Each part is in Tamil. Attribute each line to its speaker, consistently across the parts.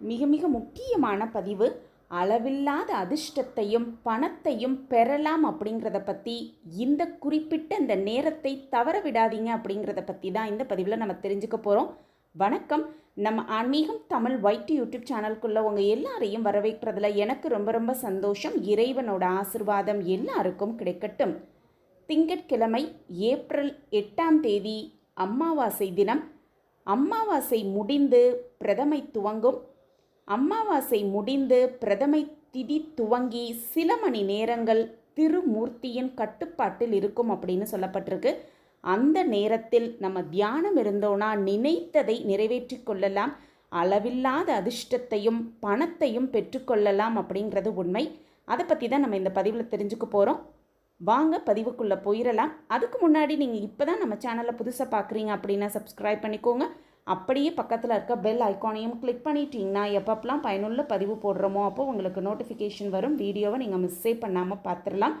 Speaker 1: மிக மிக முக்கியமான பதிவு. அளவில்லாத அதிர்ஷ்டத்தையும் பணத்தையும் பெறலாம் அப்படிங்கிறத பற்றி இந்த குறிப்பிட்ட இந்த நேரத்தை தவற விடாதீங்க அப்படிங்கிறத பற்றி தான் இந்த பதிவில் நம்ம தெரிஞ்சுக்க போகிறோம் வணக்கம். நம்ம ஆன்மீகம் தமிழ் ஒயிட் யூடியூப் சேனலுக்குள்ளே உங்கள் எல்லாரையும் வரவேற்கிறதுல எனக்கு ரொம்ப ரொம்ப சந்தோஷம். இறைவனோட ஆசிர்வாதம் எல்லாருக்கும் கிடைக்கட்டும். திங்கட்கிழமை ஏப்ரல் எட்டாம் தேதி அமாவாசை தினம். அமாவாசை முடிந்து பிரதமை துவங்கும். அமாவாசை முடிந்து பிரதமை திதி துவங்கி சில மணி நேரங்கள் திருமூர்த்தியின் கட்டுப்பாட்டில் இருக்கும் அப்படின்னு சொல்லப்பட்டிருக்கு. அந்த நேரத்தில் நம்ம தியானம் இருந்தோன்னா நினைத்ததை நிறைவேற்றி கொள்ளலாம். அளவில்லாத அதிர்ஷ்டத்தையும் பணத்தையும் பெற்றுக்கொள்ளலாம் அப்படிங்கிறது உண்மை. அதை பற்றி தான் நம்ம இந்த பதிவில் தெரிஞ்சுக்க போகிறோம் வாங்க பதிவுக்குள்ளே போயிடலாம் அதுக்கு முன்னாடி நீங்கள் இப்போ தான் நம்ம சேனலை புதுசாக பார்க்குறீங்க அப்படின்னா சப்ஸ்கிரைப் பண்ணிக்கோங்க. அப்படியே பக்கத்தில் இருக்க பெல் ஐக்கானையும் கிளிக் பண்ணிட்டீங்கன்னா எப்பப்பெல்லாம் பயனுள்ள பதிவு போடுறோமோ அப்போது உங்களுக்கு நோட்டிஃபிகேஷன் வரும். வீடியோவை நீங்கள் மிஸ்ஸே பண்ணாமல் பார்த்துடலாம்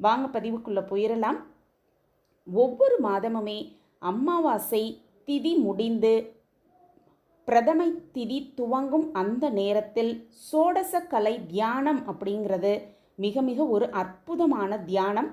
Speaker 1: வாங்க பதிவுக்குள்ளே போயிடலாம் ஒவ்வொரு மாதமுமே அமாவாசை திதி முடிந்து பிரதமை திதி துவங்கும் அந்த நேரத்தில் சோடச கலை தியானம் அப்படிங்கிறது மிக மிக ஒரு அற்புதமான தியானம்.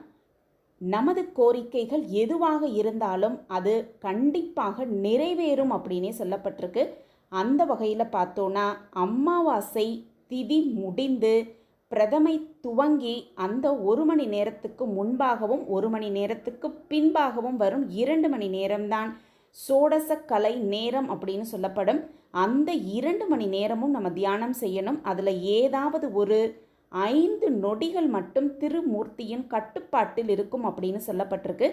Speaker 1: நமது கோரிக்கைகள் எதுவாக இருந்தாலும் அது கண்டிப்பாக நிறைவேறும் அப்படின்னே சொல்லப்பட்டிருக்கு. அந்த வகையில் பார்த்தோன்னா அமாவாசை திதி முடிந்து பிரதமை துவங்கி அந்த ஒரு மணி நேரத்துக்கு முன்பாகவும் ஒரு மணி நேரத்துக்கு பின்பாகவும் வரும் இரண்டு மணி நேரம்தான் சோடச கலை நேரம் அப்படின்னு சொல்லப்படும். அந்த இரண்டு மணி நேரமும் நம்ம தியானம் செய்யணும். அதில் ஏதாவது ஒரு ஐந்து நொடிகள் மட்டும் திருமூர்த்தியின் கட்டுப்பாட்டில் இருக்கும் அப்படின்னு சொல்லப்பட்டிருக்கு.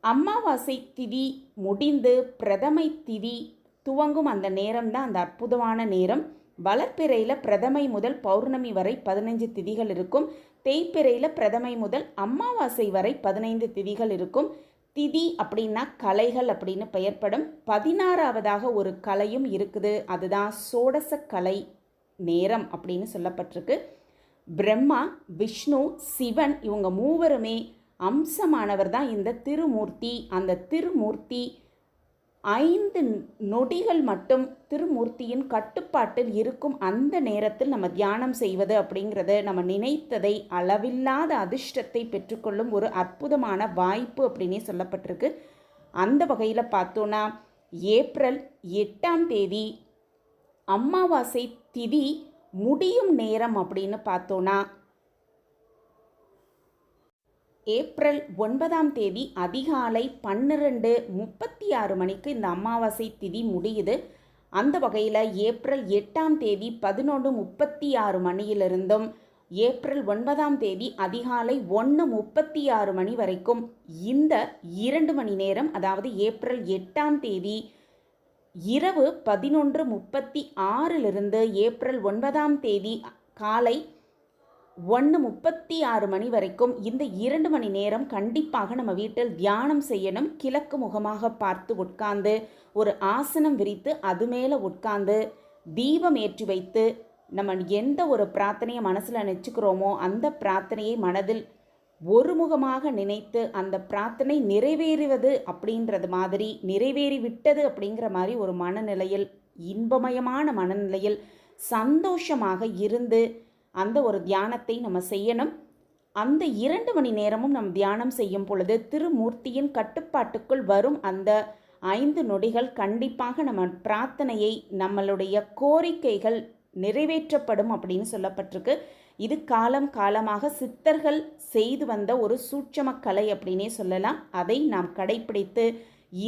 Speaker 1: அமாவாசை திதி முடிந்து பிரதமை திதி துவங்கும் அந்த நேரம் தான் அந்த அற்புதமான நேரம். வளர்ப்பிறையில் பிரதமை முதல் பௌர்ணமி வரை பதினைஞ்சு திதிகள் இருக்கும். தேய்ப்பிறையில் பிரதமை முதல் அமாவாசை வரை பதினைந்து திதிகள் இருக்கும். திதி அப்படின்னா கலைகள் அப்படின்னு பெயர்ப்படும் பதினாறாவதாக ஒரு கலையும் இருக்குது. அதுதான் சோடச கலை நேரம் அப்படின்னு சொல்லப்பட்டிருக்கு. பிரம்மா விஷ்ணு சிவன் இவங்க மூவருமே அம்சமானவர் தான் இந்த திருமூர்த்தி. அந்த திருமூர்த்தி ஐந்து நொடிகள் மட்டும் திருமூர்த்தியின் கட்டுப்பாட்டில் இருக்கும் அந்த நேரத்தில் நம்ம தியானம் செய்வது அப்படிங்கிறது நம்ம நினைத்ததை அளவில்லாத அதிர்ஷ்டத்தை பெற்றுக்கொள்ளும் ஒரு அற்புதமான வாய்ப்பு அப்படின்னே சொல்லப்பட்டிருக்கு. அந்த வகையில் பார்த்தோன்னா ஏப்ரல் எட்டாம் தேதி அமாவாசை திதி முடியும் நேரம் அப்படின்னு பார்த்தோன்னா ஏப்ரல் ஒன்பதாம் தேதி அதிகாலை பன்னிரெண்டு முப்பத்தி ஆறு மணிக்கு இந்த அமாவாசை திதி முடியுது. அந்த வகையில் ஏப்ரல் எட்டாம் தேதி பதினொன்று முப்பத்தி ஆறு மணியிலிருந்தும் ஏப்ரல் ஒன்பதாம் தேதி அதிகாலை ஒன்று முப்பத்தி ஆறு மணி வரைக்கும் இந்த இரண்டு மணி நேரம் அதாவது ஏப்ரல் எட்டாம் தேதி இரவு பதினொன்று முப்பத்தி ஆறிலிருந்து ஏப்ரல் ஒன்பதாம் தேதி காலை ஒன்று முப்பத்தி ஆறு மணி வரைக்கும் இந்த இரண்டு மணி நேரம் கண்டிப்பாக நம்ம வீட்டில் தியானம் செய்யணும். கிழக்கு முகமாக பார்த்து உட்கார்ந்து ஒரு ஆசனம் விரித்து அது மேலே உட்கார்ந்து தீபம் ஏற்றி வைத்து நம்ம எந்த ஒரு பிரார்த்தனையை மனசில் நினச்சிக்கிறோமோ அந்த பிரார்த்தனையை மனதில் ஒருமுகமாக நினைத்து அந்த பிரார்த்தனை நிறைவேறுவது அப்படின்றது மாதிரி நிறைவேறி விட்டது அப்படிங்கிற மாதிரி ஒரு மனநிலையில் இன்பமயமான மனநிலையில் சந்தோஷமாக இருந்து அந்த ஒரு தியானத்தை நம்ம செய்யணும். அந்த இரண்டு மணி நேரமும் நம் தியானம் செய்யும் பொழுது திருமூர்த்தியின் கட்டுப்பாட்டுக்குள் வரும் அந்த ஐந்து நொடிகள் கண்டிப்பாக நம்ம பிரார்த்தனையை நம்மளுடைய கோரிக்கைகள் நிறைவேற்றப்படும் அப்படின்னு சொல்லப்பட்டிருக்கு. இது காலம் காலமாக சித்தர்கள் செய்து வந்த ஒரு சூட்சம கலை அப்படின்னே சொல்லலாம். அதை நாம் கடைபிடித்து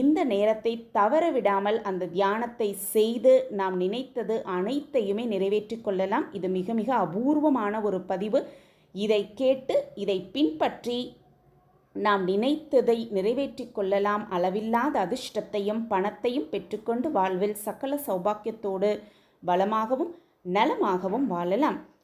Speaker 1: இந்த நேரத்தை தவற விடாமல் அந்த தியானத்தை செய்து நாம் நினைத்தது அனைத்தையுமே நிறைவேற்றி கொள்ளலாம். இது மிக மிக அபூர்வமான ஒரு பதிவு. இதை கேட்டு இதை பின்பற்றி நாம் நினைத்ததை நிறைவேற்றி கொள்ளலாம். அளவில்லாத அதிர்ஷ்டத்தையும் பணத்தையும் பெற்றுக்கொண்டு வாழ்வில் சகல சௌபாக்கியத்தோடு வளமாகவும் நலமாகவும் வாழலாம்.